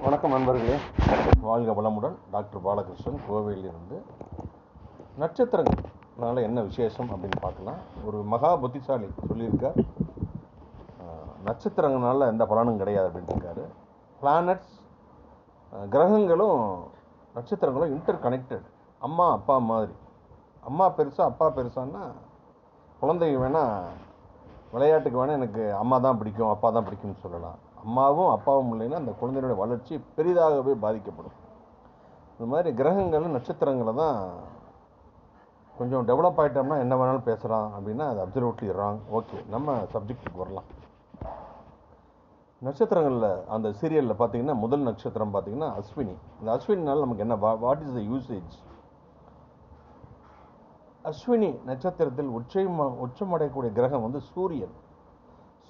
வணக்கம் நண்பர்களே. வாழ்க வளமுடன் டாக்டர் பாலகிருஷ்ணன் கோவையிலிருந்து. நட்சத்திரங்கள்னால என்ன விசேஷம் அப்படின்னு பார்க்கலாம். ஒரு மகா புத்திசாலி சொல்லியிருக்கார். அஹ், நட்சத்திரங்கள்னால எந்த பலனும் கிடையாது அப்படின்னு இருக்காரு. பிளானட்ஸ் கிரகங்களும் நட்சத்திரங்களும் இன்டர் கனெக்டட் அம்மா அப்பா மாதிரி. அம்மா பெருசா அப்பா பெருசான்னா குழந்தைங்க வேணால் விளையாட்டுக்கு வேணால் எனக்கு அம்மா தான் பிடிக்கும் அப்பா தான் பிடிக்கும்னு சொல்லலாம். அம்மாவும் அப்பாவும் இல்லைன்னா அந்த குழந்தையோட வளர்ச்சி பெரிதாகவே பாதிக்கப்படும். இந்த மாதிரி கிரகங்களும் நட்சத்திரங்களை தான் கொஞ்சம் டெவலப் ஆகிட்டோம்னா என்ன வேணாலும் பேசுகிறான் அப்படின்னா அது அப்சல்யூட்லி ராங் ஓகே நம்ம சப்ஜெக்ட்டுக்கு வரலாம். நட்சத்திரங்களில் அந்த சீரியலில் பார்த்தீங்கன்னா முதல் நட்சத்திரம் பார்த்தீங்கன்னா அஸ்வினி. இந்த அஸ்வினினால் நமக்கு என்ன what is the usage Ashwini நட்சத்திரத்தில் உச்சம் உச்சமடையக்கூடிய கிரகம் வந்து சூரியன்.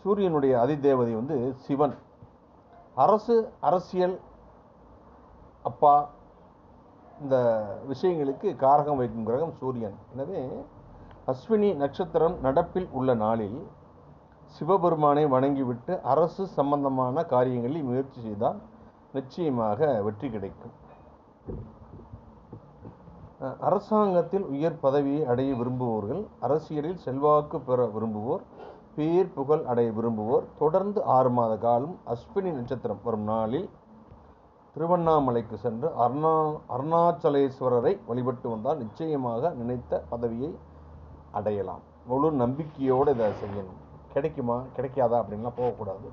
சூரியனுடைய அதிதேவதை வந்து சிவன். அரசு அரசியல் அப்பா இந்த விஷயங்களுக்கு காரகம் வைக்கும் கிரகம் சூரியன். எனவே அஸ்வினி நட்சத்திரம் நடப்பில் உள்ள நாளில் சிவபெருமானை வணங்கிவிட்டு அரசு சம்பந்தமான காரியங்களில் முயற்சி செய்தால் நிச்சயமாக வெற்றி கிடைக்கும். அரசாங்கத்தில் உயர் பதவியை அடைய விரும்புவோர்கள் அரசியலில் செல்வாக்கு பெற விரும்புவோர் பேர் புகழ் அடைய விரும்புவோர் தொடர்ந்து ஆறு மாத காலம் அஸ்வினி நட்சத்திரம் வரும் நாளில் திருவண்ணாமலைக்கு சென்று அருணா அருணாச்சலேஸ்வரரை வழிபட்டு வந்தால் நிச்சயமாக நினைத்த பதவியை அடையலாம். முழு நம்பிக்கையோடு இதை செய்யணும். கிடைக்குமா? கிடைக்காதா? அப்படின்லாம் போகக்கூடாது.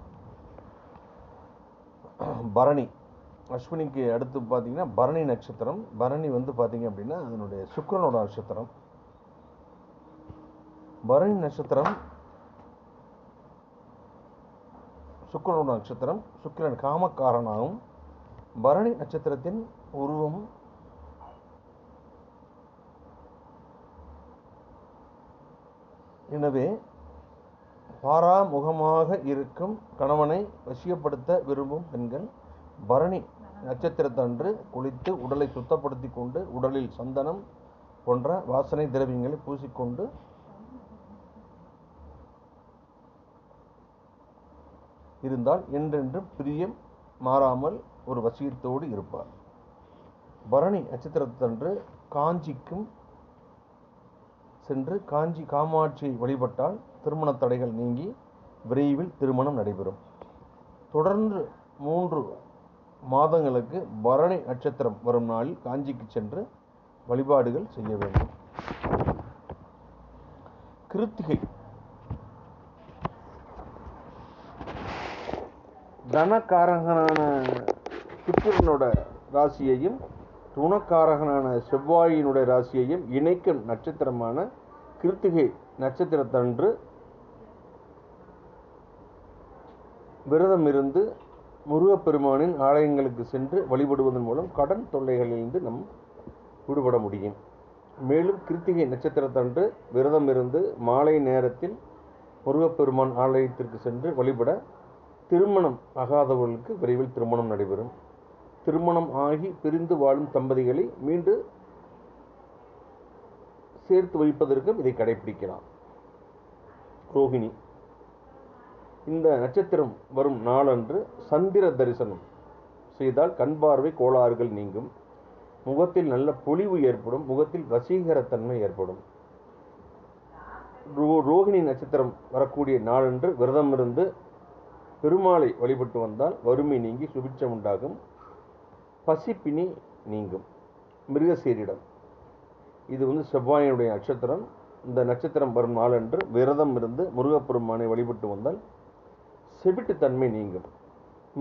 பரணி அஸ்வினிக்கு அடுத்து பார்த்தீங்கன்னா பரணி நட்சத்திரம். பரணி வந்து பார்த்திங்க அப்படின்னா அதனுடைய சுக்கரனோட நட்சத்திரம். பரணி நட்சத்திரம் சுக்கரனோட நட்சத்திரம் சுக்கிரன் காமக்காரனாகவும் பரணி நட்சத்திரத்தின் உருவம் எனவே பாராமுகமாக இருக்கும் கணவனை வசியப்படுத்த விரும்பும் பெண்கள் பரணி நட்சத்திரத்தன்று குளித்து உடலை சுத்தப்படுத்தி கொண்டு உடலில் சந்தனம் போன்ற வாசனை திரவியங்களை பூசிக்கொண்டு இருந்தால் என்றென்றும் பிரியம் மாறாமல் ஒரு வசீகத்தோடு இருப்பார். பரணி நட்சத்திரத்தன்று காஞ்சிக்கும் சென்று காஞ்சி காமாட்சியை வழிபட்டால் திருமண தடைகள் நீங்கி விரைவில் திருமணம் நடைபெறும். தொடர்ந்து மூன்று மாதங்களுக்கு பரணி நட்சத்திரம் வரும் நாளில் காஞ்சிக்கு சென்று வழிபாடுகள் செய்ய வேண்டும். கிருத்திகை. தனக்காரகனான சுக்கிரனோட ராசியையும் துணக்காரகனான செவ்வாயினுடைய ராசியையும் இணைக்கும் நட்சத்திரமான கிருத்திகை நட்சத்திரத்தன்று விரதம் இருந்து முருகப்பெருமானின் ஆலயங்களுக்கு சென்று வழிபடுவதன் மூலம் கடன் தொல்லைகளிலிருந்து நம் விடுபட முடியும். மேலும் கிருத்திகை நட்சத்திரத்தன்று விரதம் இருந்து மாலை நேரத்தில் முருகப்பெருமான் ஆலயத்திற்கு சென்று வழிபட திருமணம் ஆகாதவர்களுக்கு விரைவில் திருமணம் நடைபெறும். திருமணம் ஆகி பிரிந்து வாழும் தம்பதிகளை மீண்டும் சேர்த்து வைப்பதற்கும் இதை கடைபிடிக்கலாம் ரோஹிணி இந்த நட்சத்திரம் வரும் நாளன்று சந்திர தரிசனம். செய்தால் கண் பார்வை கோளாறுகள் நீங்கும். முகத்தில் நல்ல பொலிவு ஏற்படும். முகத்தில் வசீகரத்தன்மை ஏற்படும். ரோ ரோகிணி நட்சத்திரம் வரக்கூடிய நாளன்று விரதம் இருந்து பெருமாளை வழிபட்டு வந்தால் வறுமை நீங்கி சுபிட்சம் உண்டாகும். பசிப்பினி நீங்கும். மிருகசீரிடம். இது வந்து செவ்வாயினுடைய நட்சத்திரம். இந்த நட்சத்திரம் வரும் நாளன்று விரதம் இருந்து முருகப்பெருமானை வழிபட்டு வந்தால் செவிட்டுத்தன்மை நீங்கும்.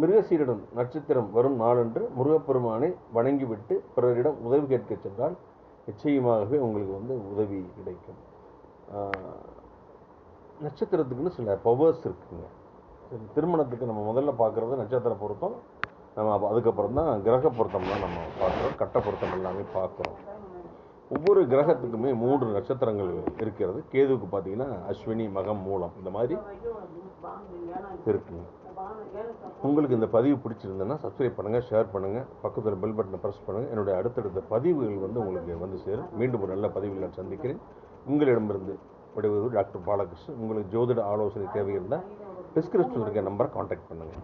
மிருகசீரிடம் நட்சத்திரம் வரும் நாளன்று முருகப்பெருமானை வணங்கிவிட்டு பிறரிடம் உதவி கேட்க சென்றால் நிச்சயமாகவே உங்களுக்கு வந்து உதவி கிடைக்கும். நட்சத்திரத்துக்குன்னு சில பவர்ஸ் இருக்குங்க. சரி, திருமணத்துக்கு நம்ம முதல்ல பார்க்குறது நட்சத்திர பொருத்தம். நம்ம அதுக்கப்புறம் தான் கிரக பொருத்தம்லாம் நம்ம பார்க்குறோம். கட்ட பொருத்தம் எல்லாமே பார்க்குறோம். ஒவ்வொரு கிரகத்துக்குமே மூன்று நட்சத்திரங்கள் இருக்கிறது. கேதுவுக்கு பார்த்தீங்கன்னா அஸ்வினி மகம் மூலம். இந்த மாதிரி இருக்குங்க உங்களுக்கு இந்த பதிவு பிடிச்சிருந்ததுன்னா சப்ஸ்கிரைப் பண்ணுங்கள் ஷேர் பண்ணுங்கள் பக்கத்தில் பெல் பட்டனை ப்ரெஸ் பண்ணுங்கள் என்னுடைய அடுத்தடுத்த பதிவுகள் வந்து உங்களுக்கு வந்து சேரும். மீண்டும் ஒரு நல்ல பதிவில் நான் சந்திக்கிறேன். உங்களிடமிருந்து விடுவது டாக்டர் பாலகிருஷ்ணன். உங்களுக்கு ஜோதிட ஆலோசனை தேவை இருந்தால் டிஸ்கிரிப்ஷன் இருக்க நம்பரை காண்டாக்ட் பண்ணுங்கள்